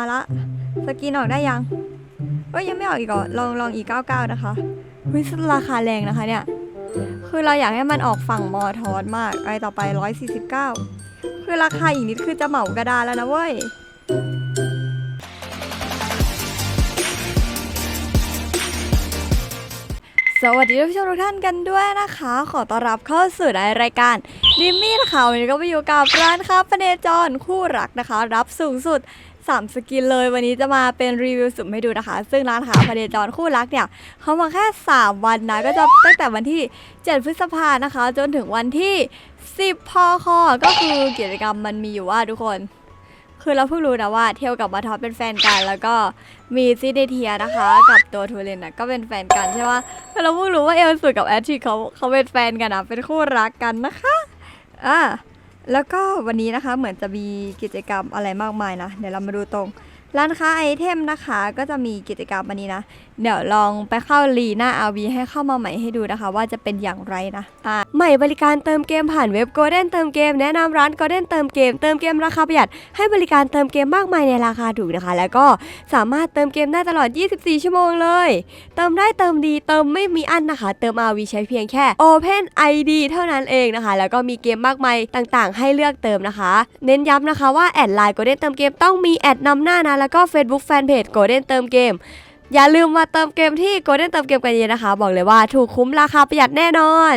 มาละสกินออกได้ยังเอ้ยยังไม่ออกอีกเหรอลองลองอีก99นะคะเฮ้ยราคาแรงนะคะเนี่ย คือเราอยากให้มันออกฝั่งมอทอสมากไอต่อไป149คือราคาอีกนิดคือจะเหมากระดานแล้วนะเว้ยสวัสดีท่านผู้ชมทุกท่านกันด้วยนะคะ ขอต้อนรับเข้าสู่ในรายการดิมมี่นะคะวันนี้ก็มาอยู่กับร้านค้าพเนจรคู่รักนะคะ รับสูงสุด 3 สกินเลยวันนี้จะมาเป็นรีวิวสุ่มให้ดูนะคะ ซึ่งร้านค้าพเนจรคู่รักเนี่ยเขามาแค่ 3 วันนะก็จะตั้งแต่วันที่ 7 พฤษภานะคะ จนถึงวันที่ 10พคก็คือกิจกรรมมันมีอยู่ว่าทุกคน คือเราเพิ่งรู้นะว่าเที่ยวกับมาท็อปเป็นแฟนกัน แล้วก็มีซิเดเทียนะคะ กับตัวทูเรนนะก็เป็นแฟนกันใช่ไหมเราเพิ่งรู้ว่าเอลสุดกับแอชชีเขาเขาเป็นแฟนกันนะเป็นคู่รักกันนะคะอ่า แล้วก็วันนี้นะคะเหมือนจะมีกิจกรรมอะไรมากมายนะ เดี๋ยวเรามาดูตรง ร้านค้าไอเทมนะคะ ก็จะมีกิจกรรมวันนี้นะ เดี๋ยวลองไปเข้าลีหน้าอาวีให้เข้ามาใหม่ให้ดูนะคะ ว่าจะเป็นอย่างไรนะอ่าใหม่บริการเติมเกมผ่านเว็บ Golden เติมเกมแนะนำร้าน Golden เติมเกมเติมเกมราคาประหยัดให้บริการเติมเกมมากมายในราคาถูกนะคะ แล้วก็สามารถเติมเกมได้ตลอด 24 ชั่วโมงเลย เติมได้เติมดีเติมไม่มีอันนะคะ เติม RV ใช้เพียงแค่ Open ID เท่านั้นเองนะคะ แล้วก็มีเกมมากมายต่างๆ ให้เลือกเติมนะคะ เน้นย้ำนะคะว่าแอดไลน์ Golden เติมเกมต้องมีแอดนำหน้านะแล้วก็ Facebook Fanpage Golden เติมเกม อย่าลืมมาเติมเกมที่ Golden เติมเกมกันเยอะนะคะ บอกเลยว่าถูกคุ้มราคาประหยัดแน่นอน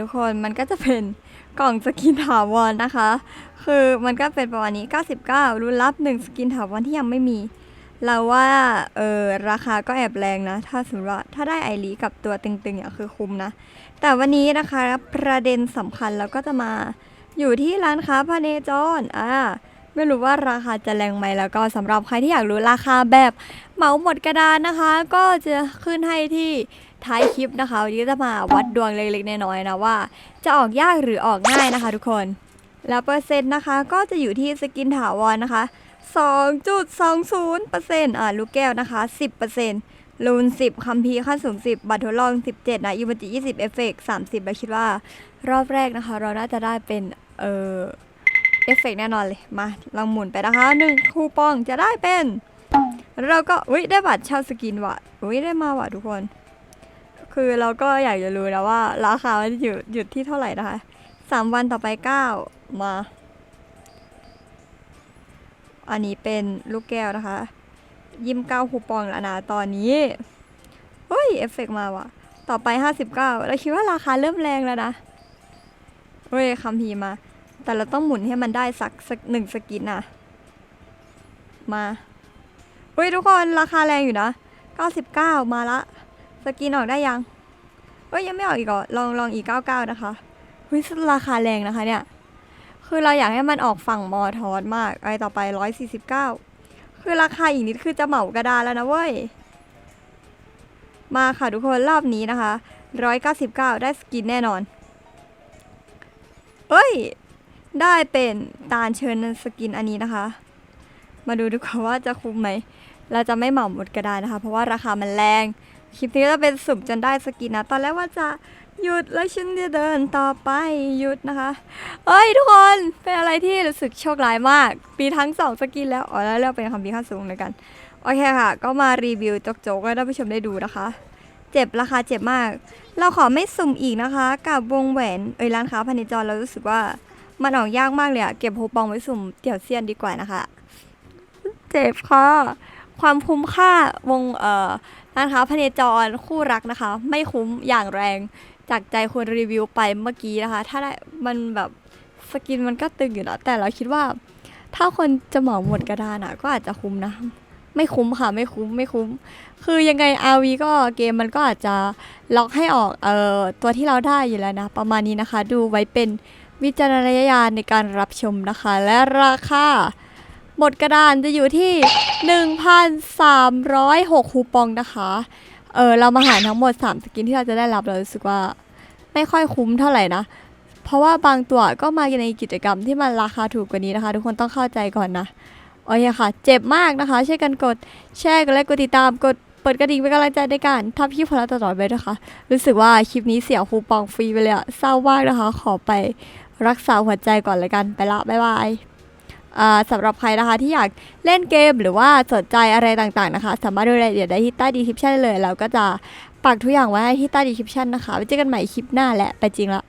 ทุกคนมันก็จะเป็นกล่องสกินถาวรนะคะ คือมันก็เป็นประมาณนี้ 99 รุ่นรับ 1 สกินถาวรที่ยังไม่มี เราว่าเออราคาก็แอบแรงนะ ถ้าสมมติว่าถ้าได้ไอรีกับตัวตึงๆเนี่ยคือคุ้มนะ แต่วันนี้นะคะประเด็นสำคัญเราก็จะมาอยู่ที่ร้านค้าพาเนจรอ่าไม่รู้ว่าราคาจะแรงไหมแล้วก็สำหรับใครที่อยากรู้ราคาแบบเหมาหมดกระดานนะคะ ก็จะขึ้นให้ที่ท้ายคลิปนะคะวันนี้จะมาวัดดวงเล็กๆน้อยๆนะว่า จะออกยากหรือออกง่ายนะคะ ทุกคน แล้วเปอร์เซ็นต์นะคะ ก็จะอยู่ที่สกินถาวรนะคะ 2.20%อ่าลูกแก้วนะคะ 10%ลูน 10คัมพีร์ขั้นสูง 10 บัตรทดลอง 17 นะยูบัจิ20 เอฟเฟกต์30แล้วคิดว่ารอบแรกนะคะ เราน่าจะได้เป็น เอ่อเอฟเฟกต์แน่นอนเลย มาลองหมุนไปนะคะหนึ่งคูปองจะได้เป็นเราก็อุ้ยได้บัตรเช่าสกินว่ะอุ้ยได้มาว่ะทุกคน คือเราก็อยากจะรู้นะว่า ราคามันอยู่หยุดที่เท่าไหร่นะคะสามวันต่อไปเก้ามา อันนี้เป็นลูกแก้วนะคะ ยิมเก้าคูปองแล้วนะตอนนี้เฮ้ยเอฟเฟกต์มาว่ะ ต่อไปห้าสิบเก้าเราคิดว่าราคาเริ่มแรงแล้วนะเฮ้ยคัมพีมา แต่เราต้องหมุนให้มันได้สักสักหนึ่งสกินน่ะมาเฮ้ยทุกคนราคาแรงอยู่นะ99มาละ สกินออกได้ยังเฮ้ยยังไม่ออกอีกเหรอลองลองอีก99นะคะเฮ้ยราคาแรงนะคะเนี่ย คือเราอยากให้มันออกฝั่งมอทอสมากไอต่อไป149คือราคาอีกนิดคือจะเหมากระดาแล้วนะเว้ย มาค่ะทุกคนรอบนี้นะคะ199ได้สกินแน่นอน เอ้ย ได้เป็นตาลเชิญสกินอันนี้นะคะ มาดูดีกว่าว่าจะคุ้มไหม เราจะไม่เหมาหมดก็ได้นะคะ เพราะว่าราคามันแรง คลิปนี้จะเป็นสุ่มจนได้สกินนะ ตอนแรกว่าจะหยุดแล้วฉันจะเดินต่อไปหยุดนะคะเอ้ยทุกคนเป็นอะไรที่รู้สึกโชคร้ายมากปีทั้งสองสกินแล้วอ๋อแล้วเลือกเป็นคำพีขั้นสูงเลยกันโอเคค่ะ ก็มารีวิวโจ๊กๆให้ท่านผู้ชมได้ดูนะคะ เจ็บราคาเจ็บมาก เราขอไม่สุ่มอีกนะคะ กับวงแหวนเอ้ยร้านค้าพาณิชย์จรเรารู้สึกว่ามันออกยากมากเลยอะเก็บโฮปองไว้สุ่มเตี่ยวเซียนดีกว่านะคะ เจ็บค่ะ ความคุ้มค่าวงเอ่อร้านค้าพเนจรคู่รักนะคะ ไม่คุ้มอย่างแรงจากใจคนรีวิวไปเมื่อกี้นะคะ ถ้าได้มันแบบสกินมันก็ตึงอยู่แล้วแต่เราคิดว่า ถ้าคนจะเหมาหมดกระดานอะก็อาจจะคุ้มนะ ไม่คุ้มค่ะไม่คุ้มไม่คุ้ม คือยังไง RV ก็เกมมันก็อาจจะล็อกให้ออกเอ่อตัวที่เราได้อยู่แล้วนะ ประมาณนี้นะคะ ดูไว้เป็นวิจารณญาณในการรับชมนะคะ และราคา หมดกระดานจะอยู่ที่ 1,306คูปองนะคะ เออเรามาหารทั้งหมด 3 สกินที่เราจะได้รับเรารู้สึกว่าไม่ค่อยคุ้มเท่าไหร่นะ เพราะว่าบางตัวก็มาในกิจกรรมที่มันราคาถูกกว่านี้นะคะ ทุกคนต้องเข้าใจก่อนนะ โอเคค่ะ เจ็บมากนะคะช่วยกันกดแชร์กดไลค์กดติดตามกดเปิดกระดิ่งเป็นกำลังใจในการทำคลิปของเราตลอดไปนะคะ รู้สึกว่าคลิปนี้เสียคูปองฟรีไปเลยอะเศร้ามากนะคะ ขอไปรักษาหัวใจก่อนเลยกันไปละบ๊ายบาย สำหรับใครนะคะที่อยากเล่นเกมหรือว่าสนใจอะไรต่างๆนะคะ สามารถดูรายละเอียดได้ที่ใต้ดีคริปชันเลยเราก็จะปักทุกอย่างไว้ให้ที่ใต้ดีคริปชันนะคะไว้เจอกันใหม่คลิปหน้าและไปจริงละ